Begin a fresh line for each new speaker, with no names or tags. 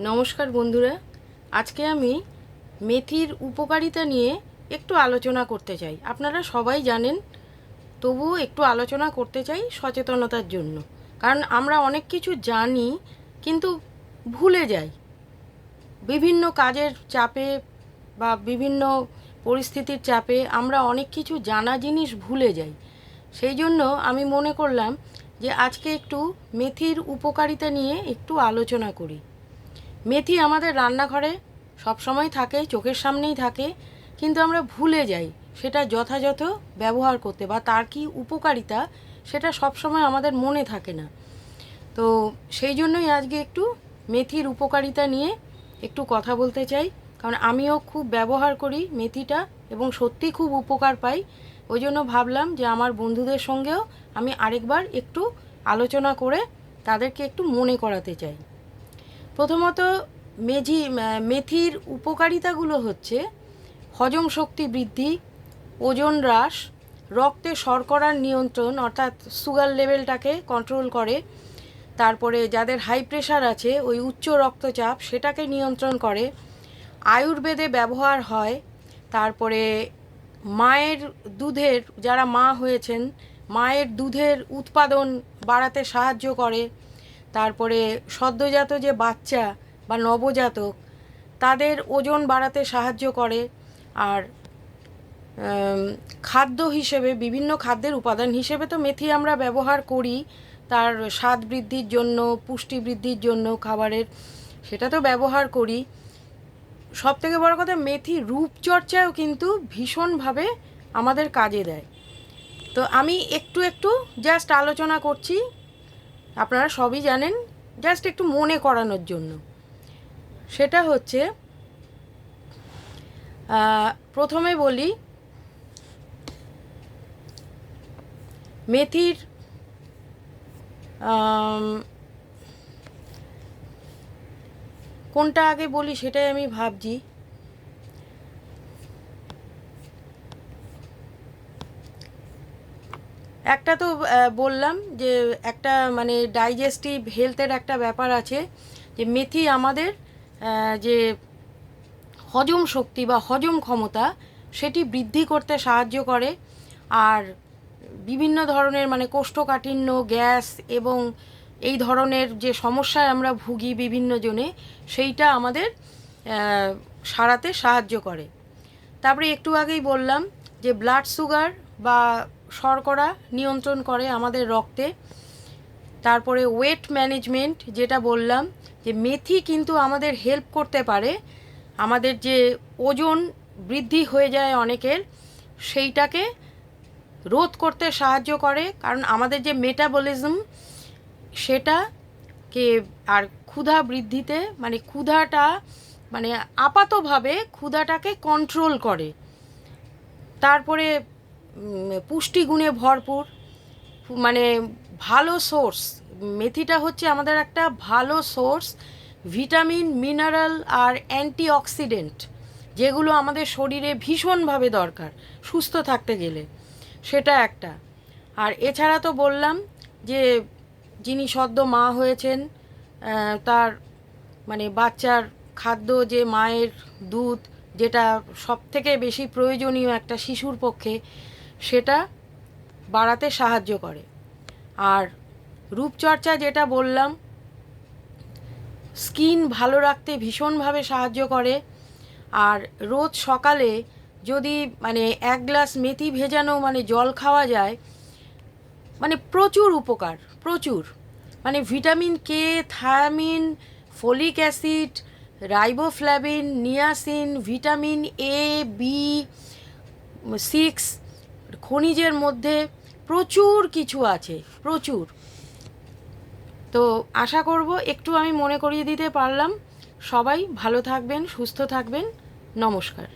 নমস্কার বন্ধুরা, আজকে আমি মেথির উপকারিতা নিয়ে একটু আলোচনা করতে চাই। আপনারা সবাই জানেন, তবুও একটু আলোচনা করতে চাই সচেতনতার জন্য। কারণ আমরা অনেক কিছু জানি, কিন্তু ভুলে যাই। বিভিন্ন কাজের চাপে বা বিভিন্ন পরিস্থিতির চাপে আমরা অনেক কিছু জানা জিনিস ভুলে যাই। সেই জন্য আমি মনে করলাম যে আজকে একটু মেথির উপকারিতা নিয়ে একটু আলোচনা করি। মেথি আমাদের রান্নাঘরে সবসময় থাকে, চোখের সামনেই থাকে, কিন্তু আমরা ভুলে যাই সেটা যথাযথ ব্যবহার করতে বা তার কি উপকারিতা সেটা সবসময় আমাদের মনে থাকে না। তো সেই জন্যই আজকে একটু মেথির উপকারিতা নিয়ে একটু কথা বলতে চাই, কারণ আমিও খুব ব্যবহার করি মেথিটা এবং সত্যি খুব উপকার পাই। ওই জন্য ভাবলাম যে আমার বন্ধুদের সঙ্গেও আমি আরেকবার একটু আলোচনা করে তাদেরকে একটু মনে করাতে চাই। প্রথমত মেঝি মেথির উপকারিতাগুলো হচ্ছে হজম শক্তি বৃদ্ধি, ওজন হ্রাস, রক্তে শর্করার নিয়ন্ত্রণ, অর্থাৎ সুগার লেভেলটাকে কন্ট্রোল করে। তারপরে যাদের হাই প্রেশার আছে, ওই উচ্চ রক্তচাপ সেটাকে নিয়ন্ত্রণ করে। আয়ুর্বেদে ব্যবহার হয়। তারপরে মায়ের দুধের, যারা মা হয়েছেন, মায়ের দুধের উৎপাদন বাড়াতে সাহায্য করে। তারপরে সদ্যজাত যে বাচ্চা বা নবজাতক, তাদের ওজন বাড়াতে সাহায্য করে আর খাদ্য হিসেবে, বিভিন্ন খাদ্যের উপাদান হিসেবে তো মেথি আমরা ব্যবহার করি। তার স্বাদ বৃদ্ধির জন্য, পুষ্টি বৃদ্ধির জন্য খাবারের, সেটা তো ব্যবহার করি। সব থেকে বড় কথা, মেথি রূপচর্চাও কিন্তু ভীষণভাবে আমাদের কাজে দেয়। তো আমি একটু একটু জাস্ট আলোচনা করছি। আপনারা সবই জানেন জাস্ট একটু মনে করানোর জন্য। সেটা হচ্ছে প্রথমে বলি, মেথির কোনটা আগে বলি সেটাই আমি ভাবছি। একটা তো বললাম যে একটা মানে ডাইজেস্টিভ হেলথের একটা ব্যাপার আছে, যে মেথি আমাদের যে হজম শক্তি বা হজম ক্ষমতা, সেটি বৃদ্ধি করতে সাহায্য করে। আর বিভিন্ন ধরনের মানে কোষ্ঠকাঠিন্য, গ্যাস এবং এই ধরনের যে সমস্যায় আমরা ভুগি বিভিন্ন জনে, সেইটা আমাদের সারাতে সাহায্য করে। তারপরে একটু আগেই বললাম যে ব্লাড সুগার বা শর্করা নিয়ন্ত্রণ করে আমাদের রক্তে। তারপরে ওয়েট ম্যানেজমেন্ট যেটা বললাম, যে মেথি কিন্তু আমাদের হেল্প করতে পারে। আমাদের যে ওজন বৃদ্ধি হয়ে যায় অনেকের, সেইটাকে রোধ করতে সাহায্য করে। কারণ আমাদের যে মেটাবলিজম সেটাকে আর ক্ষুধা বৃদ্ধিতে মানে ক্ষুধাটা মানে আপাতভাবে ক্ষুধাটাকে কন্ট্রোল করে। তারপরে পুষ্টিগুণে ভরপুর মানে ভালো সোর্স মেথিটা হচ্ছে আমাদের একটা ভালো সোর্স ভিটামিন মিনারেল আর অ্যান্টিঅক্সিডেন্ট যেগুলো আমাদের শরীরে ভীষণভাবে দরকার সুস্থ থাকতে গেলে। সেটা একটা। আর এছাড়া তো বললাম যে যিনি সদ্য মা হয়েছেন তার মানে বাচ্চার খাদ্য যে মায়ের দুধ, যেটা সব থেকে বেশি প্রয়োজনীয় একটা শিশুর পক্ষে সেটা বাড়াতে সাহায্য করে। আর রূপচর্চা যেটা বললাম, স্কিন ভালো রাখতে ভীষণভাবে সাহায্য করে। আর রোজ সকালে যদি মানে এক গ্লাস মেথি ভেজানো মানে জল খাওয়া যায় মানে প্রচুর উপকার, প্রচুর। মানে vitamin K, thiamine, folic acid riboflavin niacin, vitamin A, B, six খনিজের মধ্যে প্রচুর কিছু আছে, প্রচুর। তো আশা করব একটু আমি মনে করিয়ে দিতে পারলাম। সবাই ভালো থাকবেন, সুস্থ থাকবেন। নমস্কার।